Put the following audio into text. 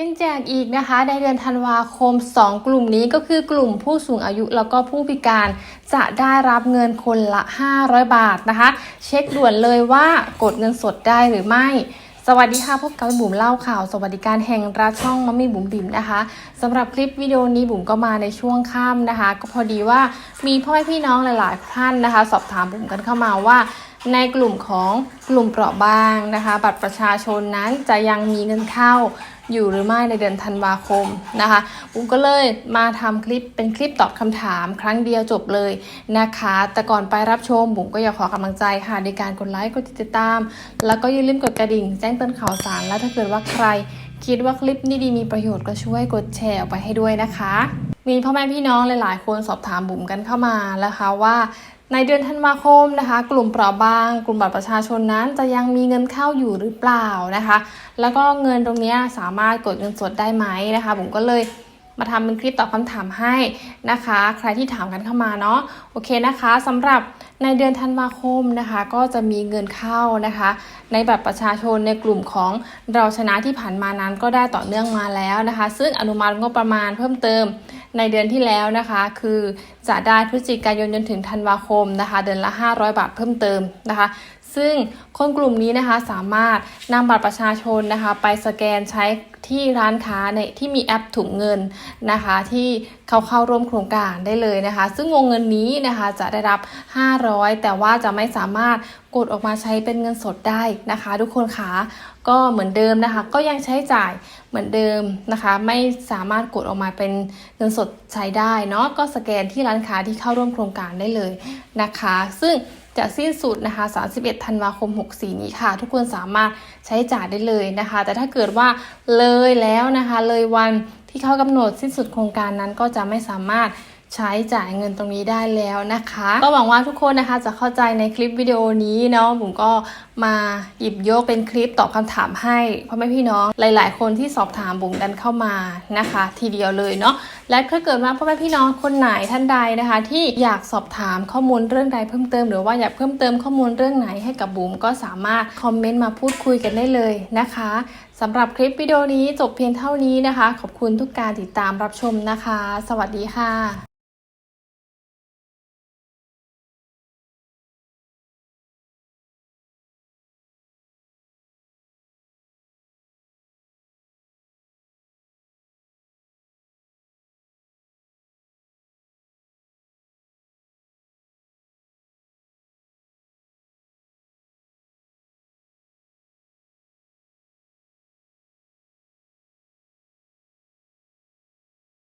ยังแจกอีกนะคะในเดือนธันวาคม 2 กลุ่มนี้ก็คือกลุ่มผู้สูงอายุแล้วก็ผู้พิการจะได้รับเงินคนละ 500 บาทนะคะ เช็คด่วนเลยว่ากดเงินสดได้หรือไม่สวัสดีค่ะพบกับบุ๋มเล่าข่าว สวัสดิการแห่งรัฐช่องมัมมี่บุ๋มบิ๋มนะคะสำหรับคลิปวิดีโอนี้บุ๋มก็มาในช่วงค่ำนะคะ ก็พอดีว่ามีพ่อพี่น้องหลาย ๆ ท่านนะคะ สอบถามบุ๋มกันเข้ามาว่า ในกลุ่มของกลุ่มเปราะบางนะคะ บัตรประชาชนนั้นจะยังมีเงินเข้าอยู่หรือไม่ในเดือนธันวาคมนะคะบุ๋มก็เลยมาทำคลิปเป็นคลิปตอบคำถาม ครั้งเดียวจบเลยนะคะ แต่ก่อนไปรับชมบุ๋มก็อยากขอกำลังใจค่ะในการกดไลค์กดติดตาม แล้วก็อย่าลืมกดกระดิ่ง แจ้งเตือนข่าวสาร และถ้าเกิดว่าใคร คิดว่าคลิปนี้ดีมีประโยชน์ก็ช่วยกดแชร์ออกไปให้ด้วยนะคะ มีพ่อแม่พี่น้องหลายๆ คนสอบถามบุ๋มกันเข้ามานะคะว่า ในเดือนธันวาคมนะคะ กลุ่มเปราะบาง กลุ่มบัตรประชาชนนั้น จะยังมีเงินเข้าอยู่หรือเปล่านะคะ แล้วก็เงินตรงนี้สามารถกดเงินสดได้ไหมนะคะ ผมก็เลยมาทำเป็นคลิปตอบคำถามให้นะคะ ใครที่ถามกันเข้ามาเนาะโอเคนะคะสำหรับในเดือนธันวาคมนะคะ ก็จะมีเงินเข้านะคะ ในบัตรประชาชนในกลุ่มของเราชนะที่ผ่านมานั้นก็ได้ต่อเนื่องมาแล้วนะคะ ซึ่งอนุมัติงบประมาณเพิ่มเติม ในเดือนที่แล้วนะคะ คือจะได้พฤศจิกายนจนถึงธันวาคมนะคะ เดือนละ 500 บาทเพิ่มเติมนะคะ ซึ่งคนกลุ่มนี้นะคะสามารถนำบัตรประชาชนนะคะ ไปสแกนใช้ที่ร้านค้าในที่มีแอปถุงเงินนะคะ ที่เขาเข้าร่วมโครงการได้เลยนะคะ ซึ่งวงเงินนี้นะคะจะได้รับ 500 แต่ว่าจะไม่สามารถกดออกมาใช้เป็นเงินสดได้นะคะ ทุกคนคะก็เหมือนเดิมนะคะ ก็ยังใช้จ่ายเหมือนเดิมนะคะ ไม่สามารถกดออกมาเป็นเงินสดใช้ได้เนาะก็สแกนที่ร้านค้าที่เข้าร่วมโครงการได้เลยนะคะ ซึ่ง จะสิ้นสุดนะคะ 31 ธันวาคม 64 นี้ค่ะ ทุกคนสามารถใช้จ่ายได้เลยนะคะ แต่ถ้าเกิดว่าเลยแล้วนะคะ เลยวันที่เขากำหนดสิ้นสุดโครงการนั้นก็จะไม่สามารถใช้จ่ายเงินตรงนี้ได้แล้วนะคะ ก็หวังว่าทุกคนนะคะจะเข้าใจในคลิปวิดีโอนี้เนาะผมก็มาหยิบยกเป็นคลิปตอบคำถามให้พ่อแม่พี่น้องหลาย ๆ คนที่สอบถามบุ๋มกันเข้ามานะคะ ทีเดียวเลยเนาะและถ้าเกิดว่าพ่อแม่พี่น้องคนไหนท่านใดนะคะ ที่อยากสอบถามข้อมูลเรื่องใดเพิ่มเติม หรือว่าอยากเพิ่มเติมข้อมูลเรื่องไหนให้กับบุ๋มก็สามารถคอมเมนต์มาพูดคุยกันได้เลยนะคะสำหรับคลิปวิดีโอนี้จบเพียงเท่านี้นะคะ ขอบคุณทุกการติดตามรับชมนะคะ สวัสดีค่ะ